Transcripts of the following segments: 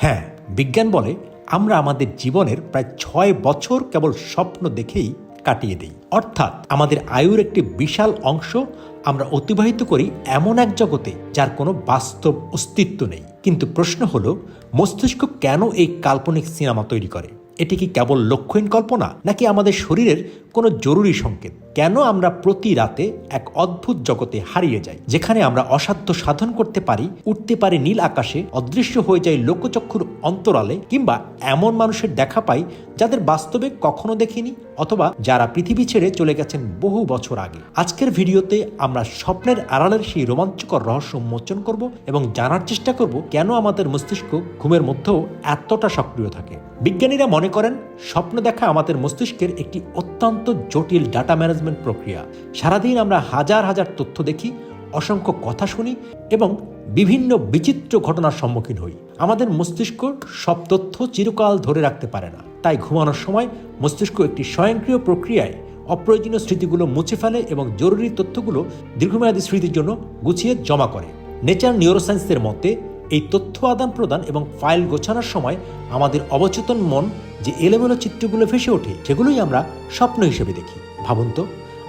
হ্যাঁ বিজ্ঞান বলে আমরা আমাদের জীবনের প্রায় ছয় বছর কেবল স্বপ্ন দেখেই কাটিয়ে দিই। অর্থাৎ আমাদের আয়ুর একটি বিশাল অংশ আমরা অতিবাহিত করি এমন এক জগতে যার কোনো বাস্তব অস্তিত্ব নেই। কিন্তু প্রশ্ন হলো, মস্তিষ্ক কেন এই কাল্পনিক সিনেমা তৈরি করে? এটি কি কেবল লক্ষ্যহীন কল্পনা, নাকি আমাদের শরীরের কোনো জরুরি সংকেত? কেন আমরা প্রতি রাতে এক অদ্ভুত জগতে হারিয়ে যাই, যেখানে আমরা অসাধ্য সাধন করতে পারি, উঠতে পারি নীল আকাশে, অদৃশ্য হয়ে যায় লোকচক্ষুর অন্তরালে, কিংবা এমন মানুষের দেখা পাই যাদের বাস্তবে কখনো দেখিনি, অথবা যারা পৃথিবী ছেড়ে চলে গেছেন বহু বছর আগে। আজকের ভিডিওতে আমরা স্বপ্নের আড়ালের সেই রোমাঞ্চকর রহস্য উন্মোচন করব এবং জানার চেষ্টা করব কেন আমাদের মস্তিষ্ক ঘুমের মধ্যেও এতটা সক্রিয় থাকে। বিজ্ঞানীরা মনে করেন স্বপ্ন দেখা আমাদের মস্তিষ্কের একটি অত্যন্ত জটিল ডাটা ম্যানেজমেন্ট প্রক্রিয়া। সারাদিন আমরা হাজার হাজার তথ্য দেখি, অসংখ্য কথা শুনি এবং বিভিন্ন বিচিত্র ঘটনার সম্মুখীন হই। আমাদের মস্তিষ্ক সব তথ্য চিরকাল ধরে রাখতে পারে না। তাই ঘুমানোর সময় মস্তিষ্ক একটি স্বয়ংক্রিয় প্রক্রিয়ায় অপ্রয়োজনীয় স্মৃতিগুলো মুছে ফেলে এবং জরুরি তথ্যগুলো দীর্ঘমেয়াদী স্মৃতির জন্য গুছিয়ে জমা করে। নেচার নিউরোসায়েন্সের মতে এই তথ্য আদান প্রদান এবং ফাইল গোছানোর সময় আমাদের অবচেতন মন যে এলোমেলো চিত্রগুলো ভেসে ওঠে, সেগুলোই আমরা স্বপ্ন হিসেবে দেখি। ভাবুন তো,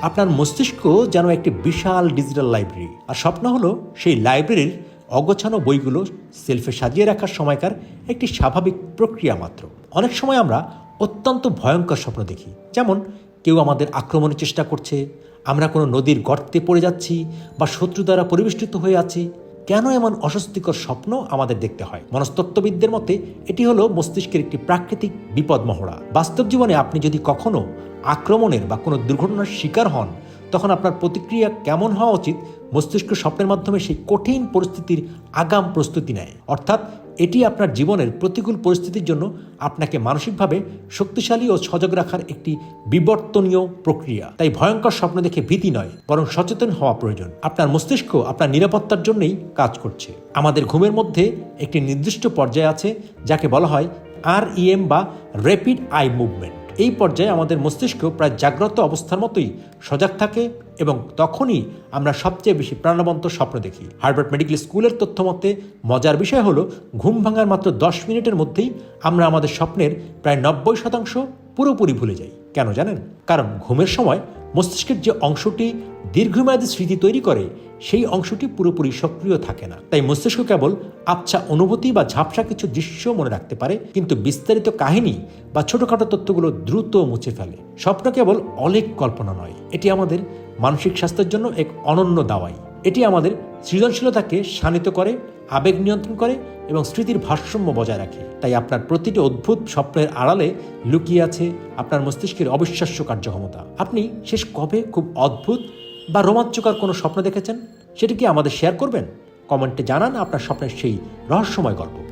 আপনার মস্তিষ্ক যেন একটি বিশাল ডিজিটাল লাইব্রেরি আর স্বপ্ন হলো সেই লাইব্রেরির অগোছানো বইগুলো সেলফে সাজিয়ে রাখার সময়কার একটি স্বাভাবিক প্রক্রিয়া মাত্র। অনেক সময় আমরা অত্যন্ত ভয়ঙ্কর স্বপ্ন দেখি, যেমন কেউ আমাদের আক্রমণের চেষ্টা করছে, আমরা কোনো নদীর গর্তে পড়ে যাচ্ছি বা শত্রু দ্বারা পরিবেষ্টিত হয়ে আছি কেন এমন অস্বস্তিকর স্বপ্ন আমাদের দেখতে হয়? মনস্তত্ত্ববিদদের মতে, এটি হলো মস্তিষ্কের একটি প্রাকৃতিক বিপদ মহড়া। বাস্তব জীবনে আপনি যদি কখনো আক্রমণের বা কোনো দুর্ঘটনার শিকার হন, তখন আপনার প্রতিক্রিয়া কেমন হওয়া উচিত? মস্তিষ্ক স্বপ্নের মাধ্যমে সেই কঠিন পরিস্থিতির আগাম প্রস্তুতি নেয়। অর্থাৎ এটি আপনার জীবনের প্রতিকূল পরিস্থিতির জন্য আপনাকে মানসিকভাবে শক্তিশালী ও সজাগ রাখার একটি বিবর্তনীয় প্রক্রিয়া। তাই ভয়ঙ্কর স্বপ্ন দেখে ভীতি নয়, বরং সচেতন হওয়া প্রয়োজন। আপনার মস্তিষ্ক আপনার নিরাপত্তার জন্যই কাজ করছে। আমাদের ঘুমের মধ্যে একটি নির্দিষ্ট পর্যায়ে আছে, যাকে বলা হয় আর ইএম বা র্যাপিড আই মুভমেন্ট। এই পর্যায়ে আমাদের মস্তিষ্ক প্রায় জাগ্রত অবস্থার মতোই সজাগ থাকে এবং তখনই আমরা সবচেয়ে বেশি প্রাণবন্ত স্বপ্ন দেখি। হার্ভার্ড মেডিকেল স্কুলের তথ্য মতে, মজার বিষয় হলো, ঘুম ভাঙার মাত্র দশ মিনিটের মধ্যেই আমরা আমাদের স্বপ্নের প্রায় নব্বই শতাংশ পুরোপুরি ভুলে যাই। কেন জানেন? কারণ ঘুমের সময় মস্তিষ্কের যে অংশটি দীর্ঘমেয়াদী স্মৃতি তৈরি করে, সেই অংশটি পুরোপুরি সক্রিয় থাকে না। তাই মস্তিষ্ক কেবল আবছা অনুভূতি বা ঝাপসা কিছু দৃশ্য মনে রাখতে পারে, কিন্তু বিস্তারিত কাহিনী বা ছোটখাটো তথ্যগুলো দ্রুত মুছে ফেলে। স্বপ্ন কেবল অলেক কল্পনা নয়, এটি আমাদের মানসিক স্বাস্থ্যের জন্য এক অনন্য দাওয়াই। এটি আমাদের সৃজনশীলতাকে শানিত করে, আবেগ নিয়ন্ত্রণ করে এবং স্মৃতির ভারসাম্য বজায় রাখে। তাই আপনার প্রতিটি অদ্ভুত স্বপ্নের আড়ালে লুকিয়ে আছে আপনার মস্তিষ্কের অবিশ্বাস্য কার্যক্ষমতা। আপনি শেষ কবে খুব অদ্ভুত বা রোমাঞ্চকর কোনো স্বপ্ন দেখেছেন? সেটি কি আমাদের শেয়ার করবেন? কমেন্টে জানান আপনার স্বপ্নের সেই রহস্যময় গল্প।